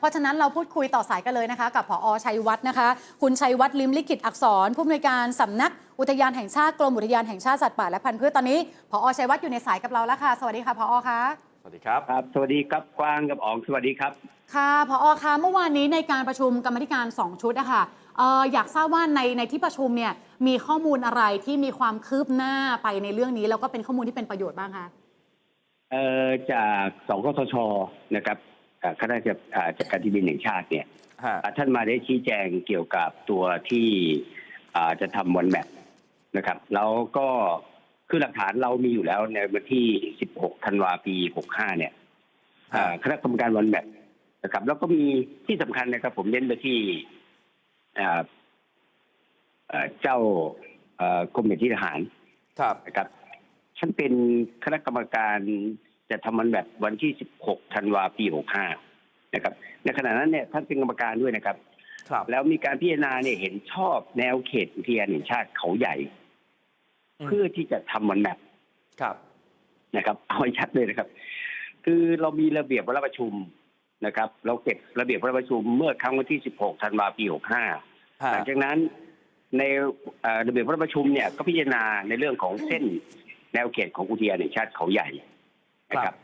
เพราะฉะนั้นเราพูดคุยต่อสายกันเลยนะคะ กับผอชัยวัฒน์นะคะ คุณชัยวัฒน์ลิมลิขิตอักษร ผู้อำนวยการสำนักอุทยานแห่งชาติกรมอุทยานแห่งชาติสัตว์ป่าและพันธุ์พืชตอนนี้ผอชัยวัฒน์อยู่ในสายกับเราแล้วค่ะ สวัสดีค่ะผอคะสวัสดีครับ ครับ สวัสดีครับกวางกับอ๋องสวัสดีครับค่ะผอคะเมื่อวานนี้ในการประชุมกรรมาธิการ 2 ชุดอะค่ะเอ่ออยากทราบว่าในในที่ประชุมเนี่ยมีข้อมูลอะไรที่มีความคืบหน้าไปในเรื่องนี้ แล้วก็เป็นข้อมูลที่เป็นประโยชน์บ้างคะเอ่อจากสกทชนะครับ อ่าคณะจัดอ่าจัดการที่ดินแห่งชาติเนี่ยฮะอ่าท่านมาได้ชี้แจงเกี่ยวกับตัวที่อ่าจะทำวันแมปนะครับ แล้วก็คือหลักฐานเรามีอยู่แล้วในวันที่ 16 ธันวาปี 65 เนี่ยอ่าคณะกรรมการวันแมปนะครับ แล้วก็มีที่สำคัญนะครับ ผมเน้นไปที่อ่าเอ่อเจ้าเอ่อกรมเนที่ทหารครับนะครับฉันเป็นคณะกรรมการ จะทำมันแบบวันที่ 16 ธันวาปี 65 นะครับ ในขณะนั้นเนี่ยท่านเป็นกรรมการด้วยนะครับ ครับ แล้วมีการพิจารณาเนี่ยเห็นชอบแนวเขตอุทยานแห่งชาติเขาใหญ่ อืม เพื่อที่จะทำมันแบบครับ นะครับ เอาให้ชัดเลยนะครับ คือเรามีระเบียบวาระประชุมนะครับ เราเก็บระเบียบวาระประชุมเมื่อครั้งวันที่ 16 ธันวาปี 65 ฮะ หลังจากนั้นในเอ่อระเบียบวาระประชุมเนี่ยก็พิจารณาในเรื่องของเส้นแนวเขตของอุทยานแห่งชาติเขาใหญ่ นะครับ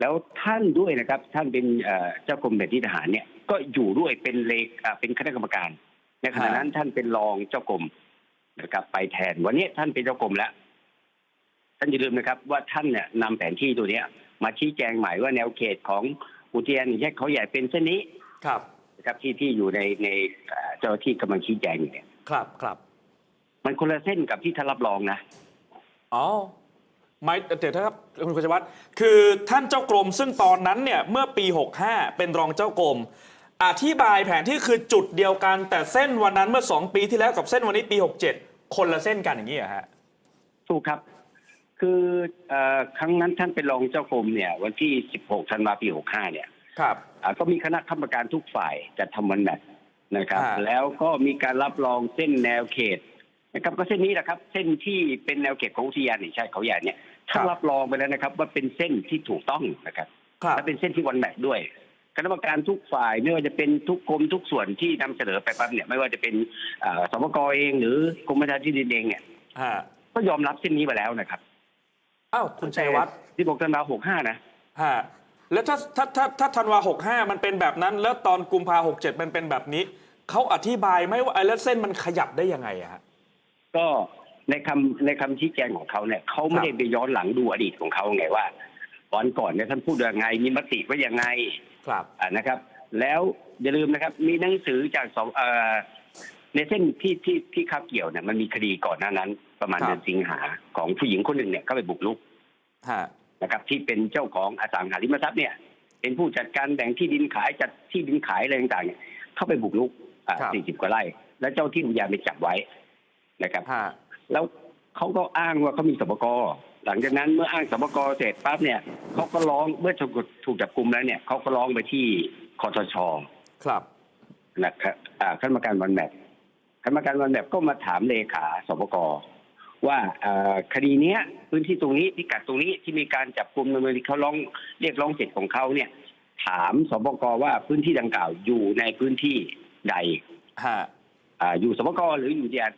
แล้วท่านด้วยนะครับ ท่านเป็นเอ่อเจ้ากรมแผนที่ทหารเนี่ยก็อยู่ด้วยเป็นเลขอ่าเป็นคณะกรรมการในขณะนั้นท่านเป็นรองเจ้ากรมนะครับ ไปแทนวันนี้ท่านเป็นเจ้ากรมแล้วท่านอย่าลืมนะครับ ว่าท่านเนี่ยนำแผนที่ตัวเนี้ย มาชี้แจงใหม่ว่าแนวเขตของอุทยานแห่งชาติเขาใหญ่เป็นเส้นนี้ครับนะครับที่ที่อยู่ในในเอ่อเจ้าหน้าที่กำลังชี้แจงอยู่เนี่ย ครับครับ มันคนละเส้นกับที่ท่านรับรองนะ อ๋อ ไม่เดี๋ยวนะครับคุณคุณชวัฒน์คือท่านเจ้ากรม ซึ่งตอนนั้นเนี่ยเมื่อปี 65 เป็นรองเจ้ากรม อธิบายแผนที่คือจุดเดียวกัน แต่เส้นวันนั้นเมื่อ 2 ปีที่แล้วกับเส้นวันนี้ปี 67 คนละเส้นกันอย่างนี้เหรอฮะถูกครับ คือเออครั้งนั้นท่านเป็นรองเจ้ากรมเนี่ย วันที่ 16ธันวาปี 65 เนี่ยครับ อ่าก็มีคณะกรรมการทุกฝ่ายจัดทำวันแมทนะครับ อ่า แล้วก็มีการรับรองเส้นแนวเขตนะครับก็เส้นนี้แหละครับ เส้นที่เป็นแนวเขตของอุทยานแห่งชาติเขาใหญ่เนี่ย ท่านรับรองไปแล้วนะครับ ว่าเป็นเส้นที่ถูกต้องนะครับครับและเป็นเส้นที่วันแมทด้วยคณะกรรมการทุกฝ่ายไม่ว่าจะเป็นทุกกรมทุกส่วนที่นำเสนอไปปั๊บเนี่ยไม่ว่าจะเป็นอ่าสมกเองหรือกรมประชาที่ดินเองเนี่ยฮะก็ยอมรับเส้นนี้ไปแล้วนะครับอ้าวคุณชัยวัฒน์ที่บอกธันวาหกห้านะฮะแล้วถ้าถ้าถ้าถ้าธันวา65มันเป็นแบบนั้น แล้วตอนกุมภา67มันเป็นแบบนี้เขาอธิบายไหมว่าไอ้แล้วเส้นมันขยับได้ยังไงอะฮะก็ ในคำในคำชี้แจงของเขาเนี่ยเขาไม่ได้ไปย้อนหลังดูอดีตของเขาไงว่าตอนก่อนเนี่ยท่านพูดยังไง มีมติว่ายังไงครับอ่านะครับ แล้วอย่าลืมนะครับ มีหนังสือจากสองเอ่อในเส้นที่ที่ที่คาบเกี่ยวเนี่ยมันมีคดีก่อนหน้านั้น ประมาณครับเดือนสิงหาของผู้หญิงคนหนึ่งเนี่ยก็ไปบุกรุกฮะนะครับ ที่เป็นเจ้าของอสังหาริมทรัพย์เนี่ย เป็นผู้จัดการแบ่งที่ดินขายจัดที่ดินขายอะไรต่างๆเนี่ยเข้าไปบุกรุกครับสี่สิบกว่าไร่ แล้วเจ้าที่อุทยานไปจับไว้นะครับฮะ แล้วเขาก็อ้างว่าเขามีสปกหลังจากนั้นเมื่ออ้างสปกเสร็จปั๊บเนี่ยเขาก็ร้องเมื่อถูกถูกจับกลุ่มแล้วเนี่ยเขาก็ร้องไปที่คอทชครับนะครับอ่าคณะกรรมการวันแมปคณะกรรมการวันแมปก็มาถามเลขาสปกว่าเอ่อคดีเนี้ยพื้นที่ตรงนี้พิกัดตรงนี้ที่มีการจับกลุ่มดำเนินคดีเขาร้องเรียกร้องสิทธิ์ของเขาเนี่ย ถามสปกว่าพื้นที่ดังกล่าวอยู่ในพื้นที่ใดฮะอ่าอยู่สปกหรืออยู่อุทยาน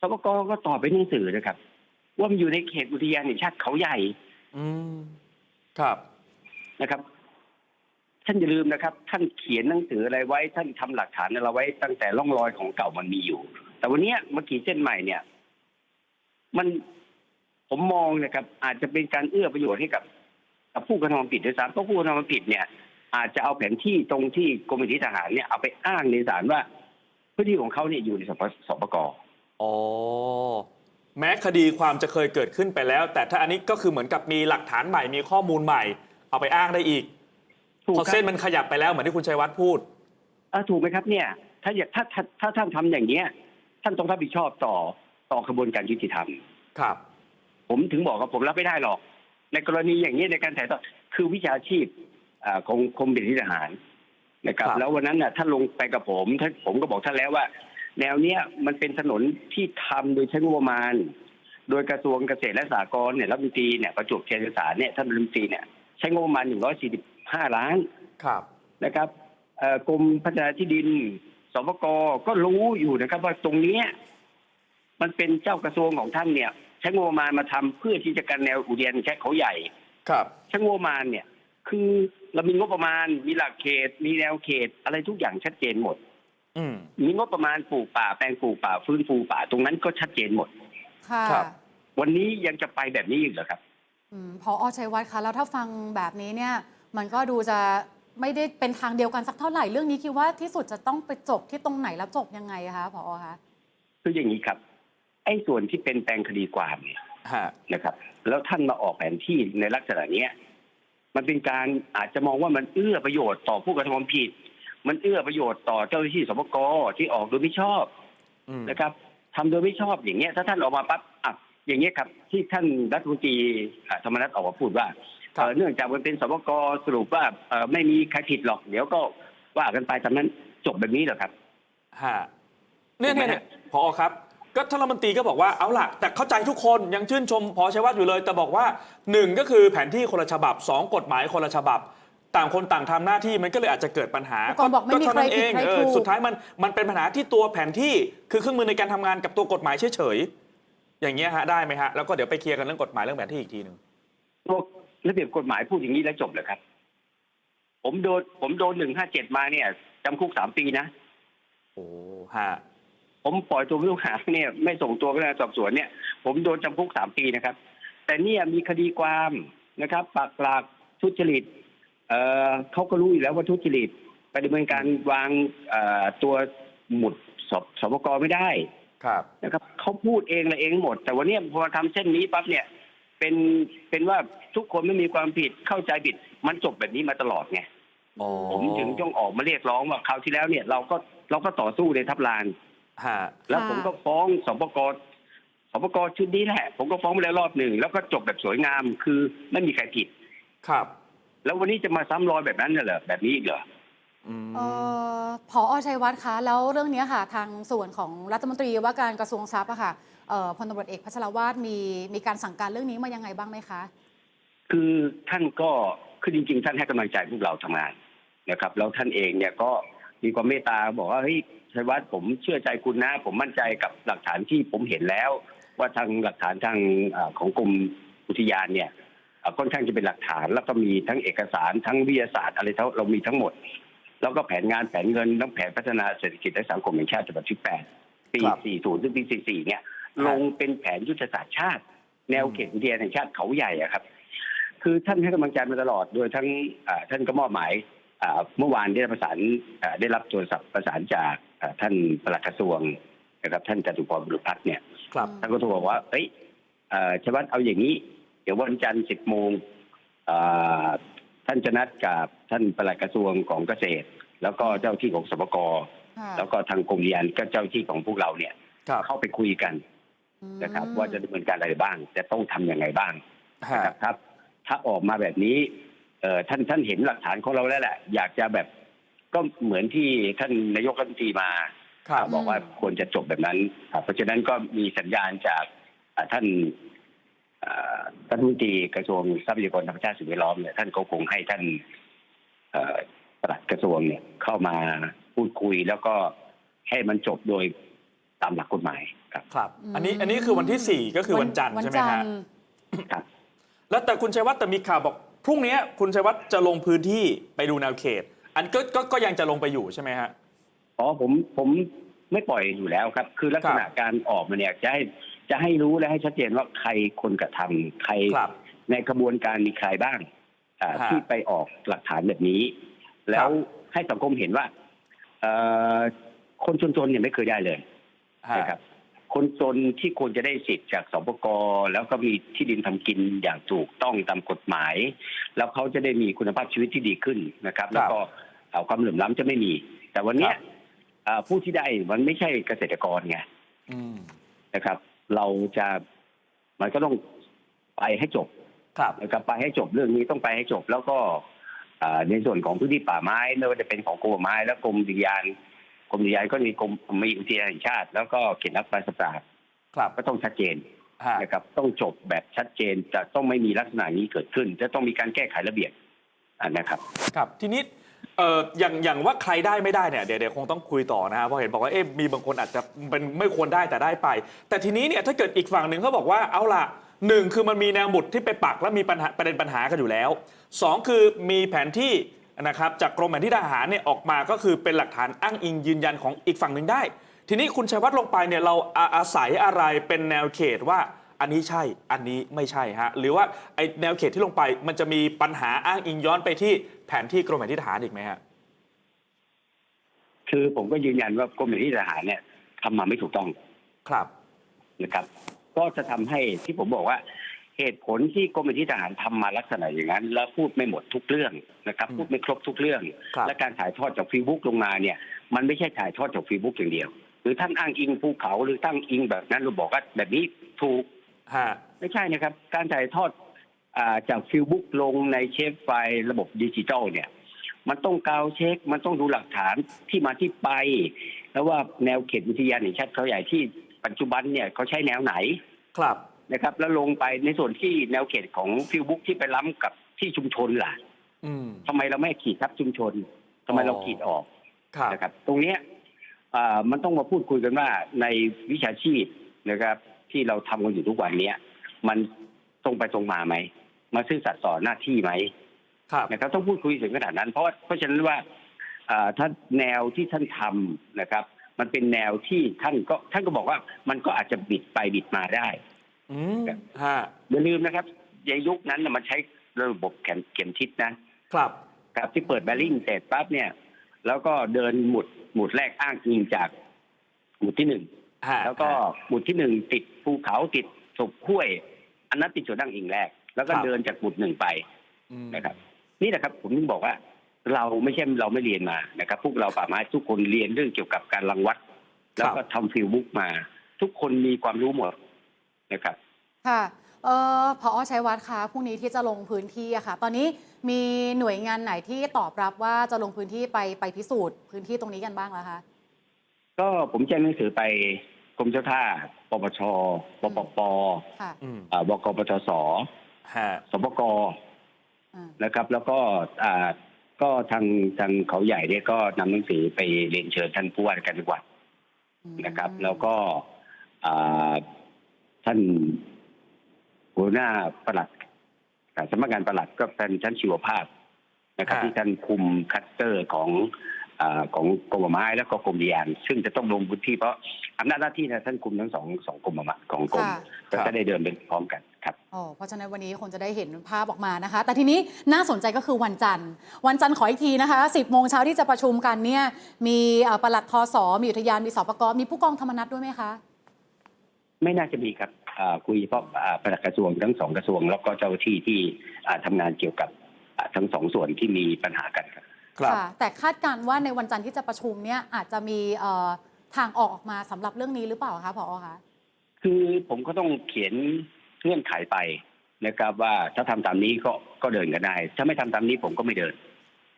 สปกก็ตอบเป็นหนังสือนะครับ ว่ามันอยู่ในเขตอุทยานแห่งชาติเขาใหญ่ อืมครับนะครับ ท่านอย่าลืมนะครับ ท่านเขียนหนังสืออะไรไว้ ท่านทำหลักฐานอะไรไว้ ตั้งแต่ร่องรอยของเก่ามันมีอยู่ แต่วันเนี้ยเมื่อขีดเส้นใหม่เนี่ย มันผมมองนะครับ อาจจะเป็นการเอื้อประโยชน์ให้กับกับผู้กระทำผิดด้วยซ้ำเพราะผู้กระทำผิดเนี่ย อาจจะเอาแผนที่ตรงที่กรมบัญชีทหารเนี่ยเอาไปอ้างในศาลว่าพื้นที่ของเขาเนี่ยอยู่ในสปสปก อ๋อ แม้คดีความจะเคยเกิดขึ้นไปแล้ว แต่ถ้าอันนี้ก็คือเหมือนกับมีหลักฐานใหม่มีข้อมูลใหม่ เอาไปอ้างได้อีกถูกเพราะครัเส้นบมันขยับไปแล้วเหมือนที่คุณชัยวัฒน์พูด เออถูกไหมครับเนี่ย ถ้าอยากถ้าถ้าถ้าท่านทำอย่างเนี้ย ท่านต้องรับผิดชอบต่อต่อกระบวนการยุติธรรม ครับ ผมถึงบอกว่าผมรับไม่ได้หรอก ในกรณีอย่างนี้ในการถ่ายทอดคือวิชาชีพอ่าของคมเป็นทหารนะครับ ครับ แล้ววันนั้นน่ะท่านลงไปกับผมท่านผมก็บอกท่านแล้วว่า แนวเนี้ยมันเป็นถนนที่ทำโดยใช้งบประมาณ โดยกระทรวงเกษตรและสหกรณ์เนี่ยรัฐมนตรีเนี่ยประจวบเชียรสารเนี่ยท่านรัฐมนตรีเนี่ยใช้งบประมาณ145ล้านครับนะครับเอ่อกรมพัฒนาที่ดินสปกก็รู้อยู่นะครับว่าตรงเนี้ยมันเป็นเจ้ากระทรวงของท่านเนี่ย ใช้งบประมาณมาทำเพื่อที่จะกันแนวอุทยานแห่งชาติเขาใหญ่ ครับใช้งบประมาณเนี่ย คือเรามีงบประมาณมีหลักเขต มีแนวเขตอะไรทุกอย่างชัดเจนหมดอื มมีงบประมาณปลูกป่าแปลงปลูกป่าฟื้นฟูป่าตรงนั้นก็ชัดเจนหมด ค่ะครับ วันนี้ยังจะไปแบบนี้อีกเหรอครับ อืมพออชัยวัฒน์คะแล้วถ้าฟังแบบนี้เนี่ย มันก็ดูจะไม่ได้เป็นทางเดียวกันสักเท่าไหร่เรื่องนี้คิดว่าที่สุดจะต้องไปจบที่ตรงไหนแล้วจบยังไงอะคะพอคะคืออย่างนี้ครับ ไอ้ส่วนที่เป็นแปลงคดีความเนี่ยฮะนะครับ แล้วท่านมาออกแผนที่ในลักษณะเนี้ย มันเป็นการอาจจะมองว่ามันเอื้อประโยชน์ต่อผู้กระทำความผิด มันเอื้อประโยชน์ต่อเจ้าหน้าที่สปกที่ออกโดยไม่ชอบอืมนะครับทำโดยไม่ชอบอย่างเงี้ย ถ้าท่านออกมาปั๊บอะอย่างเงี้ยครับ ที่ท่านรัฐมนตรีอะธรรมนัฐออกมาพูดว่าครับเอ่อเนื่องจากมันเป็นสปกสรุปว่าเอ่อไม่มีใครผิดหรอก เดี๋ยวก็ว่ากันไปตามนั้นจบแบบนี้เหรอครับฮะเนี่ยถูกไหมเนี่ยฮะเนี่ยพอครับก็ท่านรัฐมนตรีก็บอกว่าเอาล่ะ แต่เข้าใจทุกคนยังชื่นชมพอชัยวัฒน์อยู่เลย แต่บอกว่าหนึ่งก็คือแผนที่คนละฉบับสองกฎหมายคนละฉบับ ต่างคนต่างทำหน้าที่มันก็เลยอาจจะเกิดปัญหาผู้กองบอกไม่มีเท่านั้นใครผิดเองใครเอถูอกสุดท้ายมันมันเป็นปัญหาที่ตัวแผนที่คือเครื่องมือในการทำงานกับตัวกฎหมายเฉยๆอย่างเงี้ยฮะได้ไหมฮะแล้วก็เดี๋ยวไปเคลียร์กันเรื่องกฎหมายเรื่องแผนที่อีกทีหนึ่งพวกระเบียบกฎหมายพูดอย่างนี้แล้วจบเลยครับ ผมโดนผมโดนหนึ่งห้าเจ็ดมาเนี่ยจำคุกสามปีนะโอ้ฮะผมปล่อยตัวผู้ต้องหาเนี่ยไม่ส่งตัวพนักงานสอบสวนเนี่ย ผมโดนจำคุกสามปีนะครับ แต่เนี่ยมีคดีความนะครับปากหลักทุจริต เอ่อเขาก็รู้อยู่แล้วว่าทุจริตไปดำเนินการวางเอ่อตัวหมุดสอบสบกไม่ได้ครับนะครับเขาพูดเองอะไรเองหมด แต่วันนี้พอทำเส้นนี้ปั๊บเนี่ย เป็นเป็นว่าทุกคนไม่มีความผิดเข้าใจผิดมันจบแบบนี้มาตลอดไงอ๋อผมถึงต้องออกมาเรียกร้องว่าคราวที่แล้วเนี่ย เราก็เราก็ต่อสู้ในทับลานฮะแล้วค่ะผมก็ฟ้องสปกสปกชุดนี้แหละ ผมก็ฟ้องไปแล้วรอบหนึ่งแล้วก็จบแบบสวยงามคือไม่มีใครผิด ครับ แล้ววันนี้จะมาซ้ำรอยแบบนั้นน่ะเหรอแบบนี้อีกเหรออืมเอ่อพอชัยวัฒน์คะแล้วเรื่องเนี้ยค่ะทางส่วนของรัฐมนตรีว่าการกระทรวงทรัพย์อะค่ะเอ่อพลตำรวจเอกพัชรวาทมีมีการสั่งการเรื่องนี้มายังไงบ้างไหมคะ คือท่านก็คือจริง ๆ ท่านให้กำลังใจพวกเราทำงานนะครับแล้วท่านเองเนี่ยก็มีความเมตตาบอกว่าเฮ้ยชัยวัฒน์ผมเชื่อใจคุณนะ ผมมั่นใจกับหลักฐานที่ผมเห็นแล้ว ว่าทางหลักฐานทางเอ่อของกรมอุทยานเนี่ยเอ่อ ค่อนข้างจะเป็นหลักฐาน แล้วก็มีทั้งเอกสารทั้งวิทยาศาสตร์อะไรทั้งเรามีทั้งหมด แล้วก็แผนงานแผนเงินทั้งแผนพัฒนาเศรษฐกิจและสังคมแห่งชาติฉบับที่แปดปีครับ40 ถึงปี 44 เนี่ย ลงเป็นแผนยุทธศาสตร์ชาติ แนวเขตอุทยานแห่งชาติเขาใหญ่อะครับ คือท่านให้กำลังใจมาตลอดโดยทั้งอ่าท่านก็มอบหมายอ่าเมื่อวานได้ประสานอ่าได้รับโทรศัพท์ประสานจากอ่าท่านปลัดกระทรวงนะครับท่านจตุพรบุรุษพัฒน์เนี่ยครับท่านก็โทรบอกว่าเอ้ยเอ่อชวัตเอาอย่างนี้เดี๋ยววันจันทร์สิบโมงอ่าท่านจะนัดกับท่านปลัดกระทรวงของเกษตร แล้วก็เจ้าที่ของสปกค่ะแล้วก็ทางกรมอุทยานก็เจ้าที่ของพวกเราเนี่ยครับเข้าไปคุยกันอืมนะครับ ว่าจะดำเนินการอะไรบ้าง จะต้องทำยังไงบ้างฮะนะครับถ้าออกมาแบบนี้เอ่อท่านท่านเห็นหลักฐานของเราแล้วแหละ อยากจะแบบก็เหมือนที่ท่านนายกรัฐมนตรีมาครับบอกว่าควรจะจบแบบนั้นครับเพราะฉะนั้นก็มีสัญญาณจากอ่าท่าน อ่ารัฐมนตรีกระทรวงทรัพยากรธรรมชาติสิ่งแวดล้อมเนี่ยท่านก็คงให้ท่านเอ่อปลัดกระทรวงเนี่ยเข้ามาพูดคุยแล้วก็ให้มันจบโดยตามหลักกฎหมายครับ ครับอืมอันนี้อันนี้คือวันที่ 4 ก็คือวันจันทร์ใช่ไหมวัฮะนทร์ครับ แล้วแต่คุณชัยวัฒน์แต่มีข่าวบอกพรุ่งนี้คุณชัยวัฒน์จะลงพื้นที่ไปดูแนวเขต อันก็ก็ก็ยังจะลงไปอยู่ใช่ไหมฮะอ๋อผมผมไม่ปล่อยอยู่แล้วครับ คือลักษณะการออกมาเนี่ยจะให้ จะให้รู้และให้ชัดเจนว่าใครคนกระทำใครครับในกระบวนการมีใครบ้างอ่าฮะ ที่ไปออกหลักฐานแบบนี้ แล้วให้สังคมเห็นว่าเอ่อคนจนๆเนี่ยไม่เคยได้เลย ฮะ นะครับคนจนที่ควรจะได้สิทธิ์จากสปกแล้วก็มีที่ดินทำกินอย่างถูกต้องตามกฎหมาย แล้วเขาจะได้มีคุณภาพชีวิตที่ดีขึ้นนะครับ แล้วก็เอ่อความเหลื่อมล้ำจะไม่มี แต่วันเนี้ยครับ เอ่อผู้ที่ได้มันไม่ใช่เกษตรกรไงอืม นะครับ เราจะมันก็ต้องไปให้จบครับนะครับไปให้จบเรื่องนี้ต้องไปให้จบ แล้วก็เอ่อในส่วนของพื้นที่ป่าไม้ไม่ว่าจะเป็นของกรมป่าไม้ และกรมอุทยานกรมอุทยานก็มีกรมมีอุทยานแห่งชาติ แล้วก็เขตรักษาพันธุ์สัตว์ป่าครับก็ต้องชัดเจนฮะนะครับต้องจบแบบชัดเจนจะต้องไม่มีลักษณะนี้เกิดขึ้น จะต้องมีการแก้ไขระเบียบอะนะครับ ครับทีนี้ เอออย่างอย่างว่าใครได้ไม่ได้เนี่ยเดี๋ยวเดี๋ยวคงต้องคุยต่อนะฮะเพราะเห็นบอกว่าเอ๊ะมีบางคนอาจจะเป็นไม่ควรได้แต่ได้ไป แต่ทีนี้เนี่ยถ้าเกิดอีกฝั่งหนึ่งเขาบอกว่าเอาล่ะหนึ่งคือมันมีแนวหมุดที่ไปปักแล้วมีปัญหาประเด็นปัญหากันอยู่แล้วสองคือมีแผนที่นะครับจากกรมแผนที่ทหารเนี่ยออกมาก็คือเป็นหลักฐานอ้างอิงยืนยันของอีกฝั่งหนึ่งได้ ทีนี้คุณชัยวัฒน์ลงไปเนี่ยเราอาอาศัยอะไรเป็นแนวเขตว่าอันนี้ใช่ อันนี้ไม่ใช่ฮะ หรือว่าไอแนวเขตที่ลงไปมันจะมีปัญหาอ้างอิงย้อนไปที่ แผนที่กรมแผนที่ทหารอีกไหมฮะคือผมก็ยืนยันว่ากรมแผนที่ทหารเนี่ยทำมาไม่ถูกต้องครับนะครับ ก็จะทำให้ที่ผมบอกว่า เหตุผลที่กรมแผนที่ทหารทำมาลักษณะอย่างนั้น แล้วพูดไม่หมดทุกเรื่องนะครับอืมพูดไม่ครบทุกเรื่องครับและการถ่ายทอดจากฟีบุ๊กลงมาเนี่ย มันไม่ใช่ถ่ายทอดจากฟีบุ๊กอย่างเดียว หรือท่านอ้างอิงภูเขาหรือตั้งอิงแบบนั้นเราบอกว่าแบบนี้ถูกฮะไม่ใช่นะครับ การถ่ายทอดอา จากฟิลบุ๊กลงในเชฟไฟล์ระบบดิจิทัลเนี่ย มันต้องกาวเช็ค มันต้องดูหลักฐานที่มาที่ไป แล้วว่าแนวเขตอุทยานแห่งชาติเขาใหญ่ที่ปัจจุบันเนี่ยเขาใช้แนวไหนครับนะครับ แล้วลงไปในส่วนที่แนวเขตของฟิลบุ๊กที่ไปล้ำกับที่ชุมชนล่ะอืมทำไมเราไม่ขีดทับชุมชนทำไมเราขีดออกครับนะครับ ตรงเนี้ยอ่ามันต้องมาพูดคุยกันว่าในวิชาชีพนะครับ ที่เราทำกันอยู่ทุกวันเนี้ยมัน ตรงไปตรงมาไหมมาซื่อสัตย์ต่อหน้าที่ไหมครับนะครับต้องพูดคุยถึงขนาดนั้น เพราะว่าเพราะฉะนั้นว่าอ่าถ้าแนวที่ท่านทำนะครับ มันเป็นแนวที่ท่านก็ท่านก็บอกว่ามันก็อาจจะบิดไปบิดมาได้อืมฮะอย่าลืมนะครับในยุคนั้นน่ะมันใช้ระบบแขนเข็มทิศนะครับครับที่เปิดแบริ่งเสร็จปั๊บเนี่ย แล้วก็เดินหมุดหมุดแรกอ้างอิงจาก หมุดที่หนึ่งฮะแล้วก็หมุดที่หนึ่งติดภูเขาติดศพห้วย อันนั้นติดจุดอ้างอิงแรก แล้วก็เดินจากหมุดหนึ่งไปอืมนะครับ นี่แหละครับผมถึงบอกว่า เราไม่ใช่เราไม่เรียนมานะครับ พวกเราป่าไม้ทุกคนเรียนเรื่องเกี่ยวกับการรังวัด แล้วก็ทำฟิลบุ๊กมา ทุกคนมีความรู้หมดนะครับ ค่ะเอ่อพอชัยวัฒน์คะพรุ่งนี้ที่จะลงพื้นที่อะค่ะ ตอนนี้มีหน่วยงานไหนที่ตอบรับว่าจะลงพื้นที่ไปไปพิสูจน์พื้นที่ตรงนี้กันบ้างแล้วคะ ก็ผมแจ้งหนังสือไปกรมเจ้าท่า ปปชปปปค่ะอืมอ่าบกปทศฮะสปกอ่านะครับ แล้วก็อ่าก็ทางทางเขาใหญ่เนี่ยก็นำหนังสือไปเรียนเชิญท่านผู้ว่าราชการจังหวัดอืมนะครับ แล้วก็อ่าท่านหัวหน้าปลัดอ่าสำนักงานปลัดก็เป็นท่านชีวภาพนะครับ ที่ท่านคุมคัตเตอร์ของอา ของกรมป่าไม้แล้วก็กรมอุทยาน ซึ่งจะต้องลงพื้นที่เพราะอำนาจหน้าที่นะท่านคุมทั้งสองสองกรมป่าไม้ของกรมค่ะ ก็จะได้เดินไปพร้อมกันครับ อ๋อเพราะฉะนั้นวันนี้คงจะได้เห็นภาพออกมานะคะ แต่ทีนี้น่าสนใจก็คือวันจันทร์ วันจันทร์ขออีกทีนะคะ 10โมงเช้าที่จะประชุมกันเนี่ยมีเอ่อปลัดทศมีอุทยานมีสปกมีผู้กองธรรมนัฐด้วยไหมคะ ไม่น่าจะมีครับอ่าคุยเฉพาะอ่าปลัดกระทรวงทั้งสองกระทรวง แล้วก็เจ้าหน้าที่ที่อ่าทำงานเกี่ยวกับอ่าทั้งสองส่วนที่มีปัญหากันครับ ครับ ค่ะแต่คาดการณ์ว่าในวันจันทร์ที่จะประชุมเนี่ยอาจจะมีเอ่อทางออกออกมาสำหรับเรื่องนี้หรือเปล่าคะผอคะ คือผมก็ต้องเขียนเงื่อนไขไปนะครับ ว่าถ้าทำตามนี้ก็ก็เดินกันได้ ถ้าไม่ทำตามนี้ผมก็ไม่เดิน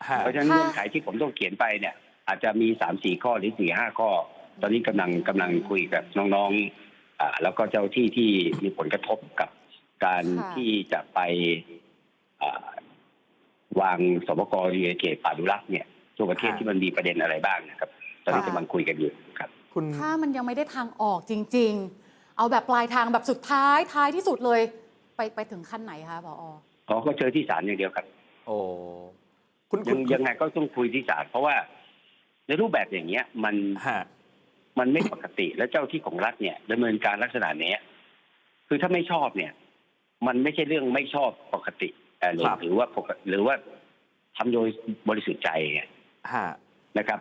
ฮะเพราะฉะนั้นค่ะ เงื่อนไขที่ผมต้องเขียนไปเนี่ย อาจจะมีสามสี่ข้อหรือสี่ห้าข้อ ตอนนี้กำลังกำลังคุยกับน้องๆอ่าแล้วก็เจ้าที่ที่มีผลกระทบกับการค่ะ ที่จะไปอ่า วางสปกรในเขตป่าดุรักษ์เนี่ยทั่วประเทศค่ะที่มันมีประเด็นอะไรบ้างนะครับ ตอนนี้ค่ะกำลังคุยกันอยู่ครับ คุณถ้ามันยังไม่ได้ทางออกจริง ๆ เอาแบบปลายทางแบบสุดท้ายท้ายที่สุดเลย ไปไปถึงขั้นไหนคะผอขอก็เจอที่ศาลอย่างเดียวครับโอ้คุณคุยัณงยังไงก็ต้องคุยที่ศาลเพราะว่า ในรูปแบบอย่างเงี้ย มันฮะมันไม่ปกติ และเจ้าที่ของรัฐเนี่ยดำเนินการลักษณะเนี้ย คือถ้าไม่ชอบเนี่ย มันไม่ใช่เรื่องไม่ชอบปกติเอ่อ หรือครับหรือว่าปกติหรือว่าทำโดยบริสุทธิ์ใจไงฮะนะครับ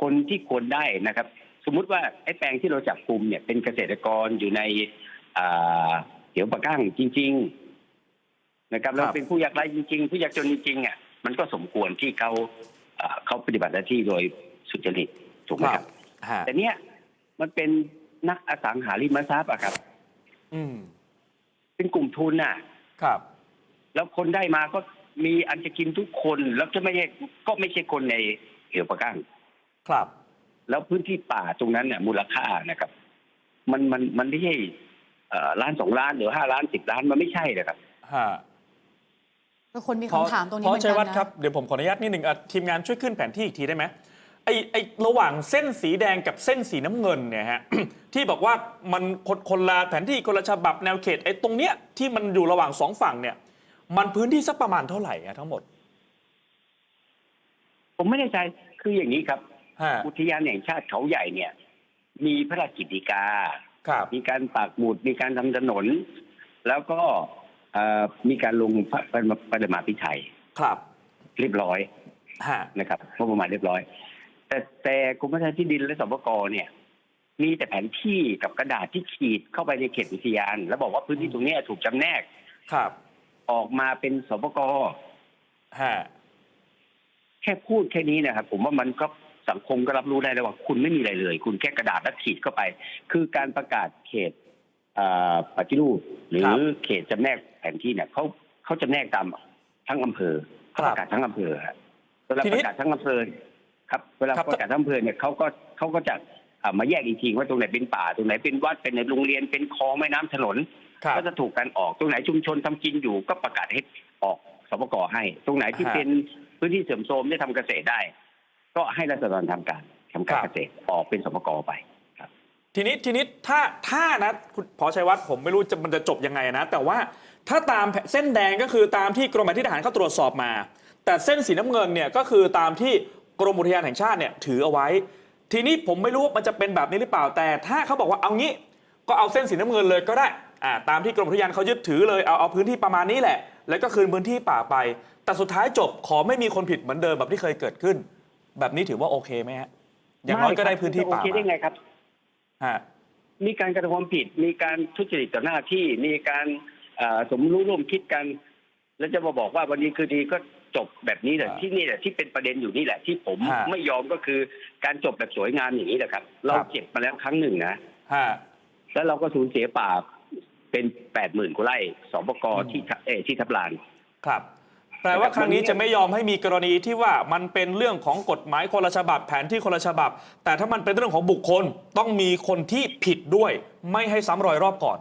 คนที่ควรได้นะครับ สมมุติว่าไอ้แปลงที่เราจับกลุ่มเนี่ยเป็นเกษตรกรอยู่ในอ่าเหี่ยวปะกั้งจริง ๆ นะครับแล้วเป็นผู้ยากไร้จริง ๆ ผู้ยากจนจริงๆอะมันก็สมควรที่เขาอ่าเขาปฏิบัติหน้าที่โดยสุจริตถูกไหมคครัรับบฮะแต่เนี้ยมันเป็นนักอสังหาริมทรัพย์อะครับ อืมเป็นกลุ่มทุนน่ะ ครับ แล้วคนได้มาก็มีอันจะกินทุกคนแล้วจะไม่ใช่ก็ไม่ใช่คนในเหี่ยวปะกั้งครับ แล้วพื้นที่ป่าตรงนั้นเนี่ยมูลค่านะครับ มันมันมันไม่ใช่เอ่อล้านสองล้านหรือห้าล้านสิบล้านมันไม่ใช่นะครับฮะก็คนมีพอคำถามตรงนี้พเหอมือนชัยกัวัฒนน์นะครับเดี๋ยวผมขออนุญาตนิดหนึ่งอะทีมงานช่วยขึ้นแผนที่อีกทีได้ไหมไอ้ไอ้ระหว่างเส้นสีแดงกับเส้นสีน้ำเงินเนี่ยฮะที่บอกว่ามันคนคนละแผนที่คนละฉบับแนวเขตไอ้ตรงเนี้ยที่มันอยู่ระหว่างสองฝั่งเนี่ย มันพื้นที่สักประมาณเท่าไหร่อะทั้งหมด ผมไม่แน่ใจคืออย่างนี้ครับ ฮะ อุทยานแห่งชาติเขาใหญ่เนี่ย มีพระราชกิจฎีกา ครับ มีการปักหมุดมีการทำถนน แล้วก็เอ่อมีการลงพระปฏิมาพิไทยครับ เรียบร้อยฮะ นะครับงบประมาณเรียบร้อย แต่แต่กรมพัฒนาที่ดินและสปกเนี่ย มีแต่แผนที่กับกระดาษที่ขีดเข้าไปในเขตอุทยาน แล้วบอกว่าพื้นที่ตรงเนี้ยถูกจำแนก ครับ ออกมาเป็นสปกฮะแค่พูดแค่นี้นะครับ ผมว่ามันก็สังคมก็รับรู้ได้แล้วว่าคุณไม่มีอะไรเลย คุณแค่กระดาษแล้วขีดเข้าไป คือการประกาศเขตอ่าปฏิรูปหรือเขตจำแนกแผนที่เนี่ยเขาเขาจำแนกตามทั้งอำเภอเขาประกาศทั้งอำเภอฮะเวลาประกาศทั้งอำเภอครับเวลาประกาศทั้งอำเภอเนี่ยเขาก็เขาก็จะอ่ามาแยกอีกทีว่าตรงไหนเป็นป่าตรงไหนเป็นวัดเป็นในโรงเรียนเป็นคลองแม่น้ำถนนครับ ก็จะถูกการออกตรงไหนชุมชนทำกินอยู่ก็ประกาศให้ออกสปกให้ ตรงไหนที่ฮะเป็นพื้นที่เสื่อมโทรมได้ทำเกษตรได้ ก็ให้รัษฎรทำการทำการครับเกษตรออกเป็นสปกไปทีนี้ทีนี้ถ้าถ้านะคุณพอชัยวัฒน์ผมไม่รู้จะมันจะจบยังไงนะ แต่ว่าถ้าตามเส้นแดงก็คือตามที่กรมที่ทหารเขาตรวจสอบมา แต่เส้นสีน้ำเงินเนี่ยก็คือตามที่กรมอุทยานแห่งชาติเนี่ยถือเอาไว้ ทีนี้ผมไม่รู้ว่ามันจะเป็นแบบนี้หรือเปล่าแต่ ถ้าเขาบอกว่าเอางี้ ก็เอาเส้นสีน้ำเงินเลยก็ได้ อ่าตามที่กรมอุทยานเขายึดถือเลยเอาเอาพื้นที่ประมาณนี้แหละ แล้วก็คืนพื้นที่ป่าไป แต่สุดท้ายจบขอไม่มีคนผิดเหมือนเดิมแบบที่เคยเกิดขึ้น แบบนี้ถือว่าโอเคไหมฮะอย่างน้อยก็ได้พื้นที่โอป่าเคได้มาไงครับฮะมีการกระทำความผิด มีการทุจริตต่อหน้าที่ มีการเอ่อสมรู้ร่วมคิดกัน แล้วจะมาบอกว่าวันนี้คือดีก็จบแบบนี้แหละอ่าที่นี่แหละที่เป็นประเด็นอยู่นี่แหละที่ผมฮะไม่ยอมก็คือการจบแบบสวยงามอย่างนี้แหละครับ เราครับเจ็บมาแล้วครั้งหนึ่งนะฮะแล้วเราก็สูญเสียป่า เป็นแปดหมื่นกว่าไร่สปกอืมที่ทับเออที่ทับลาน ครับ แปลว่าครั้งนี้จะไม่ยอมให้มีกรณีที่ว่ามันเป็นเรื่องของกฎหมายคนละฉบับ แผนที่คนละฉบับ แต่ถ้ามันเป็นเรื่องของบุคคลต้องมีคนที่ผิดด้วย ไม่ให้ซ้ำรอยรอบก่อน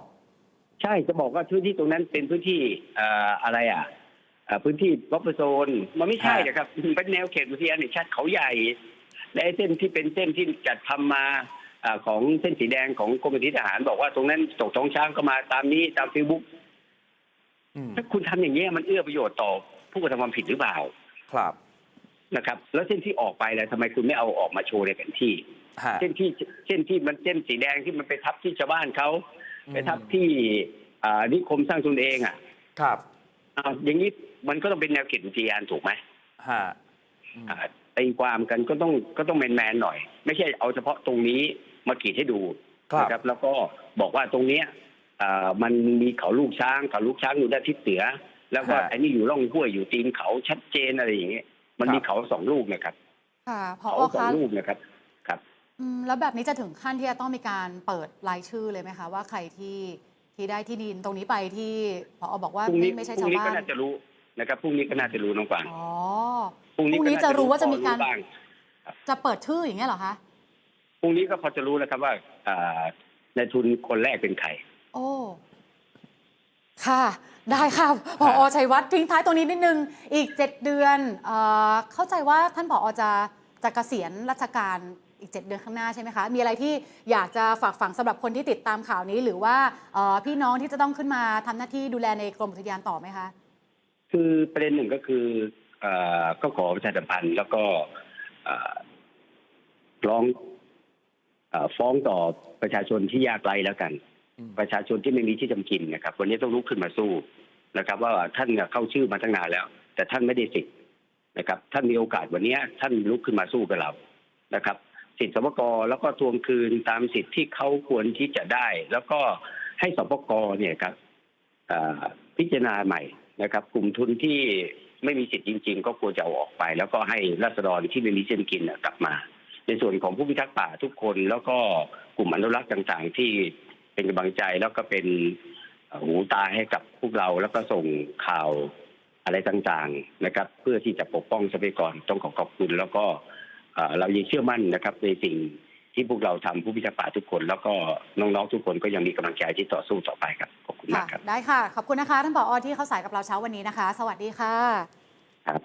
ใช่จะบอกว่าพื้นที่ตรงนั้นเป็นพื้นที่เอ่ออะไรอะเอ่อพื้นที่บัฟเฟอร์โซนมันไม่ใช่ฮะนะครับ เป็นแนวเขตอุทยานแห่งชาติเขาใหญ่ และไอ้เส้นที่เป็นเส้นที่จัดทำมาอา ของเส้นสีแดงของกรมบัญชีทหาร บอกว่าตรงนั้นตกท้องช้างก็มาตามนี้ตามเฟซบุ๊กอืมถ้าคุณทำอย่างนี้ยมันเอื้อประโยชน์ต่อผู้กระทำความผิดหรือเปล่า ครับนะครับ แล้วเส้นที่ออกไปแล้วทำไมคุณไม่เอาออกมาโชว์ในแผนที่ฮะเส้นที่เส้นที่มันเส้นสีแดงที่มันไปทับที่ชาวบ้านเขาอืมไปทับที่อ่านิคมสร้างตนเองอะ ครับอ้าวอย่างนี้มันก็ต้องเป็นแนวเขตอุทยานถูกไหมฮะอืมอ่าตีความกันก็ต้องก็ต้องแมนแมนๆหน่อย ไม่ใช่เอาเฉพาะตรงนี้ มาขีดให้ดูครับนะครับ แล้วก็บอกว่าตรงเนี้ยอ่ามันมีเขาลูกช้างเขาลูกช้างอยู่ด้านทิศเหนือแล้วก็อันนี้อยู่ร่องห้วยอยู่ตีนเขาชัดเจนอะไรอย่างเงี้ยมันมีเขาสองลูกนะครับค่ะพอเขาสองคะลูกนะครับครับอืมแล้วแบบนี้จะถึงขั้นที่จะต้องมีการเปิดรายชื่อเลยไหมคะ ว่าใครที่ที่ได้ที่ดินตรงนี้ไปที่พอบอกว่าพรุ่งไม่นี้ไม่ใช่พรุ่ชางวนี้บ้าก็นน่าจะรู้นะครับพรุ่งนี้ก็น่าจะรู้น้องกวางอ๋อพรุ่งนี้พรุ่งนี้จะรู้ว่าจะมีการพอบ้างจะเปิดชื่ออย่างเงี้ยเหรอคะ พรุ่งนี้ก็พอจะรู้แล้วครับว่าอ่าในทุนคนแรกเป็นใคร โอ้ ค่ะ ได้ค่ะพอชัยวัฒน์ทิ้งท้ายตรงนี้นิดนึง อีก7เดือนเอ่อเข้าใจว่าท่านผอจะจะเกษียณราชการอีก 7 เดือนข้างหน้าใช่ไหมคะ มีอะไรที่อยากจะฝากฝังสำหรับคนที่ติดตามข่าวนี้ หรือว่าเอ่อพี่น้องที่จะต้องขึ้นมาทำหน้าที่ดูแลในกรมอุทยานต่อไหมคะ คือประเด็นหนึ่งก็คือเอ่อก็ขอประชาสัมพันธ์แล้วก็เอ่อร้องเอ่อ ฟ้องต่อประชาชนที่ยากไร้แล้วกันอืมประชาชนที่ไม่มีที่ทำกินนะครับ วันนี้ต้องลุกขึ้นมาสู้นะครับ ว่าท่านเนี่ยเข้าชื่อมาตั้งนานแล้ว แต่ท่านไม่ได้สิทธิ์นะครับ ท่านมีโอกาสวันนี้ท่านลุกขึ้นมาสู้กับเรานะครับ สิทธิสปกแล้วก็ทวงคืนตามสิทธิ์ที่เขาควรที่จะได้ แล้วก็ให้สปกเนี่ยครับเอ่อพิจารณาใหม่นะครับ กลุ่มทุนที่ไม่มีสิทธิ์จริง ๆ ก็ควรจะเอาออกไป แล้วก็ให้รัษฎรที่ไม่มีเส้นกินน่ะกลับมา ในส่วนของผู้พิทักษ์ป่าทุกคน แล้วก็กลุ่มอนุรักษ์ต่างๆ ที่เป็นกำลังใจแล้วก็เป็นเอ่อหูตาให้กับพวกเราแล้วก็ส่งข่าวอะไรต่างๆนะครับ เพื่อที่จะปกป้องทรัพยากรต้องขอขอบคุณ แล้วก็เอ่อเรายังเชื่อมั่นนะครับ ในสิ่งที่พวกเราทำผู้พิทักษ์ป่าทุกคน แล้วก็น้องๆทุกคนก็ยังมีกำลังใจที่ต่อสู้ต่อไปครับขอบคุณค่ะมากครับได้ค่ะ ขอบคุณนะคะท่านผอที่เข้าสายกับเราเช้าวันนี้นะคะ สวัสดีค่ะครับ